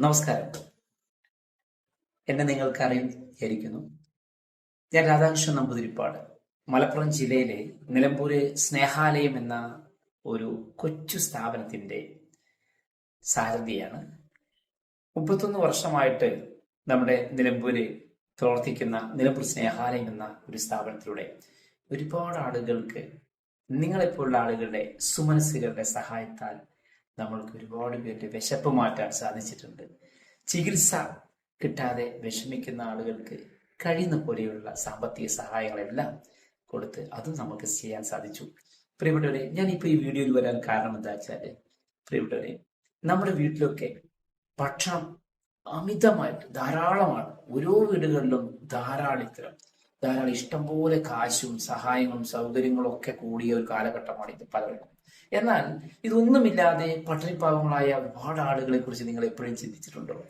നമസ്കാരം. എന്നെ നിങ്ങൾക്ക് അറിയിരിക്കുന്നു ഞാൻ രാധാകൃഷ്ണൻ നമ്പൂതിരിപ്പാട്. മലപ്പുറം ജില്ലയിലെ നിലമ്പൂര് സ്നേഹാലയം എന്ന ഒരു കൊച്ചു സ്ഥാപനത്തിന്റെ സാരഥിയാണ്. മുപ്പത്തൊന്ന് വർഷമായിട്ട് നമ്മുടെ നിലമ്പൂര് പ്രവർത്തിക്കുന്ന നിലമ്പൂർ സ്നേഹാലയം എന്ന ഒരു സ്ഥാപനത്തിലൂടെ ഒരുപാട് ആളുകൾക്ക് നിങ്ങളെപ്പോലുള്ള ആളുകളുടെ സുമനസ്സുകളുടെ സഹായത്താൽ നമ്മൾക്ക് ഒരുപാട് പേരുടെ വിശപ്പ് മാറ്റാൻ സാധിച്ചിട്ടുണ്ട്. ചികിത്സ കിട്ടാതെ വിഷമിക്കുന്ന ആളുകൾക്ക് കഴിയുന്ന പോലെയുള്ള സാമ്പത്തിക സഹായങ്ങളെല്ലാം കൊടുത്ത് അതും നമുക്ക് ചെയ്യാൻ സാധിച്ചു. പ്രിയപ്പെട്ടവരെ ഞാൻ ഇപ്പോൾ ഈ വീഡിയോയിൽ വരാൻ കാരണം എന്താ വെച്ചാൽ പ്രിയപ്പെട്ടവരെ നമ്മുടെ വീട്ടിലൊക്കെ ഭക്ഷണം അമിതമായിട്ട് ധാരാളമാണ്. ഓരോ വീടുകളിലും ധാരാളം ഇത്തരം ധാരാളം ഇഷ്ടംപോലെ കാശും സഹായങ്ങളും സൗകര്യങ്ങളും ഒക്കെ കൂടിയ ഒരു കാലഘട്ടമാണ് ഇത് പലരും എന്നാൽ ഇതൊന്നുമില്ലാതെ പട്ടിണിപ്പാവങ്ങളായ ഒരുപാട് ആളുകളെ കുറിച്ച് നിങ്ങൾ എപ്പോഴും ചിന്തിച്ചിട്ടുണ്ടോ?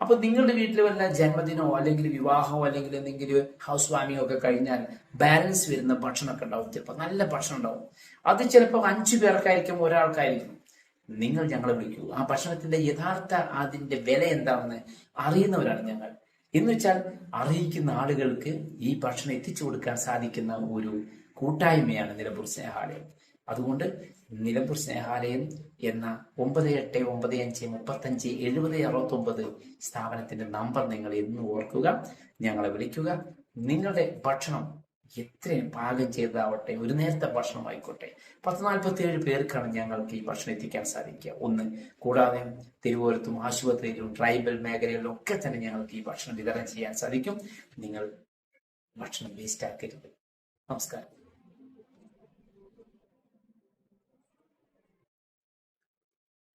അപ്പൊ നിങ്ങളുടെ വീട്ടിൽ വല്ല ജന്മദിനമോ അല്ലെങ്കിൽ വിവാഹമോ അല്ലെങ്കിൽ എന്തെങ്കിലും ഹൗസ് വാമിയോ ഒക്കെ കഴിഞ്ഞാൽ ബാലൻസ് വരുന്ന ഭക്ഷണമൊക്കെ ഉണ്ടാവും. ചിലപ്പോൾ നല്ല ഭക്ഷണം ഉണ്ടാവും. അത് ചിലപ്പോൾ അഞ്ചു പേർക്കായിരിക്കും ഒരാൾക്കായിരിക്കും. നിങ്ങൾ ഞങ്ങളെ വിളിക്കൂ. ആ ഭക്ഷണത്തിന്റെ യഥാർത്ഥ അതിന്റെ വില എന്താണെന്ന് അറിയുന്നവരാണ് ഞങ്ങൾ. എന്ന് വെച്ചാൽ അറിയിക്കുന്ന ആളുകൾക്ക് ഈ ഭക്ഷണം എത്തിച്ചു കൊടുക്കാൻ സാധിക്കുന്ന ഒരു കൂട്ടായ്മയാണ് നിലമ്പൂർ സ്നേഹാലയം. അതുകൊണ്ട് നിലമ്പൂർ സ്നേഹാലയം എന്ന ഒമ്പത് എട്ട് ഒമ്പത് അഞ്ച് മുപ്പത്തഞ്ച് എഴുപത് അറുപത്തി ഒമ്പത് സ്ഥാപനത്തിന്റെ നമ്പർ നിങ്ങൾ എന്ന് ഓർക്കുക ഞങ്ങളെ വിളിക്കുക. നിങ്ങളുടെ ഭക്ഷണം എത്രയും പാകം ചെയ്തതാവട്ടെ ഒരു നേരത്തെ ഭക്ഷണം ആയിക്കോട്ടെ. പത്ത് നാൽപ്പത്തി ഏഴ് പേർക്കാണ് ഞങ്ങൾക്ക് ഈ ഭക്ഷണം എത്തിക്കാൻ സാധിക്കുക. ഒന്ന് കൂടാതെ തിരുവോരത്തും ആശുപത്രിയിലും ട്രൈബൽ മേഖലയിലും ഒക്കെ തന്നെ ഞങ്ങൾക്ക് ഈ ഭക്ഷണം വിതരണം ചെയ്യാൻ സാധിക്കും. നിങ്ങൾ ഭക്ഷണം വേസ്റ്റ് ആക്കരുത്. നമസ്കാരം.